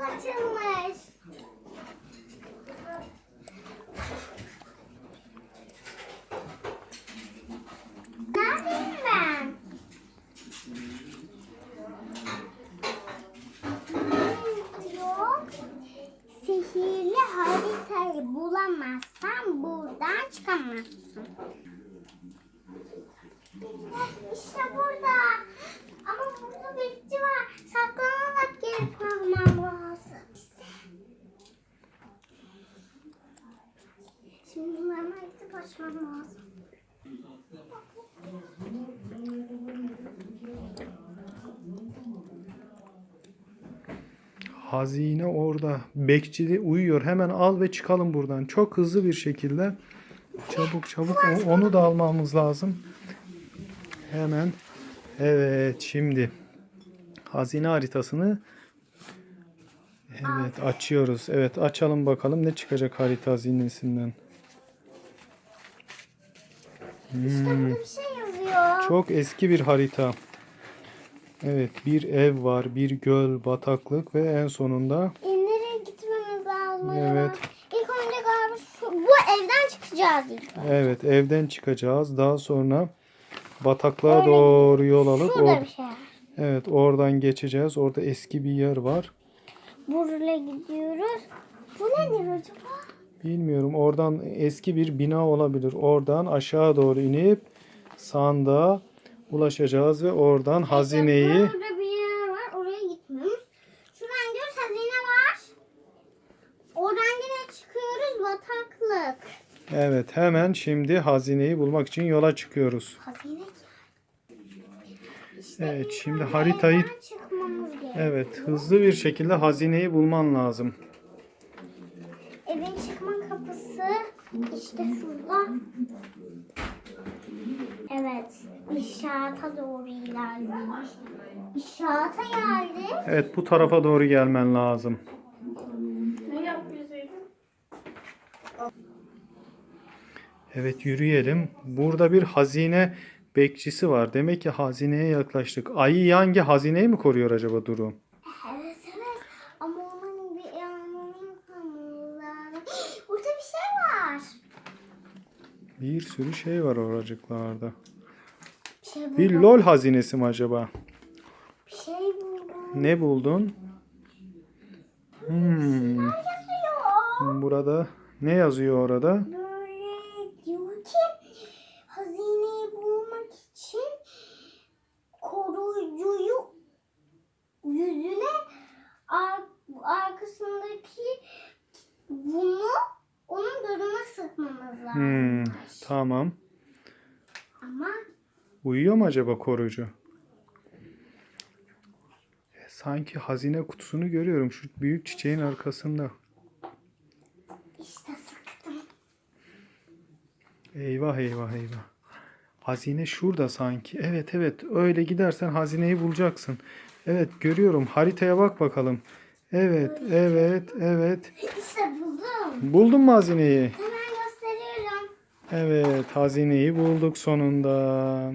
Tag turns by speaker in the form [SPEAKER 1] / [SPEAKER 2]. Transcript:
[SPEAKER 1] açılmış. Yok. Sihirli haritayı bulamazsan buradan çıkamazsın. İşte burada. Ama burada bekçi var. Saklanarak gelip almam lazım. İşte. Şimdi bunların gidip
[SPEAKER 2] Hazine orada. Bekçi de uyuyor. Hemen al ve çıkalım buradan. Çok hızlı bir şekilde. Çabuk çabuk onu da almamız lazım. Hemen. Evet şimdi hazine haritasını Evet açıyoruz. Evet açalım bakalım ne çıkacak harita hazinesinden.
[SPEAKER 1] İşte
[SPEAKER 2] Hmm,
[SPEAKER 1] burada bir şey yazıyor.
[SPEAKER 2] çok eski bir harita. Evet bir ev var, bir göl, bataklık ve en sonunda
[SPEAKER 1] E, nereye gitmemiz lazım?
[SPEAKER 2] Evet.
[SPEAKER 1] İlk önce galiba şu, bu evden çıkacağız ilk.
[SPEAKER 2] Evet evden çıkacağız. Daha sonra bataklığa
[SPEAKER 1] Öyle.
[SPEAKER 2] doğru yol alıp
[SPEAKER 1] Şurada
[SPEAKER 2] or-
[SPEAKER 1] bir şey
[SPEAKER 2] evet oradan geçeceğiz. Orada eski bir yer var.
[SPEAKER 1] Buraya gidiyoruz. Bu nedir acaba?
[SPEAKER 2] Bilmiyorum oradan eski bir bina olabilir. Oradan aşağı doğru inip sandığa ulaşacağız ve oradan hazineyi
[SPEAKER 1] burada bir yer var. Oraya gitmiyoruz. Şuradan gidiyoruz. Hazine var. Oradan yine çıkıyoruz. Bataklık.
[SPEAKER 2] evet hemen şimdi hazineyi bulmak için yola çıkıyoruz.
[SPEAKER 1] Hazine
[SPEAKER 2] Evet şimdi haritayı
[SPEAKER 1] çıkmamız gerekiyor.
[SPEAKER 2] evet hızlı bir şekilde hazineyi bulman lazım.
[SPEAKER 1] Çıkma kapısı işte şurada. Evet. İnşaata doğru ilerliyoruz. İnşaata geldik.
[SPEAKER 2] Evet bu tarafa doğru gelmen lazım. Evet yürüyelim. Burada bir hazine bekçisi var. Demek ki hazineye yaklaştık. Ayı hangi hazineyi mi koruyor acaba Duru?
[SPEAKER 1] Evet evet. Ama onun bir yanını yapmamız lazım. Burada bir şey var.
[SPEAKER 2] Bir sürü şey var oracıklarda.
[SPEAKER 1] Bir şey buldum.
[SPEAKER 2] Bir lol hazinesi mi acaba?
[SPEAKER 1] Bir şey buldum.
[SPEAKER 2] Ne buldun? Hmm, burada ne yazıyor orada?
[SPEAKER 1] Böyle diyor ki hazineyi bulmak için koruyucuyu yüzüne ar- arkasındaki bunu onun gözüne sıkmamız lazım.
[SPEAKER 2] Hmm, tamam.
[SPEAKER 1] Ama
[SPEAKER 2] Uyuyor mu acaba koruyucu? E, Sanki hazine kutusunu görüyorum şu büyük çiçeğin arkasında.
[SPEAKER 1] işte sıktım.
[SPEAKER 2] Eyvah eyvah eyvah. Hazine şurada sanki. Evet evet öyle gidersen hazineyi bulacaksın. Evet görüyorum haritaya bak bakalım. Evet evet evet.
[SPEAKER 1] İşte buldum.
[SPEAKER 2] Buldun mu hazineyi?
[SPEAKER 1] Hemen gösteriyorum.
[SPEAKER 2] Evet hazineyi bulduk sonunda.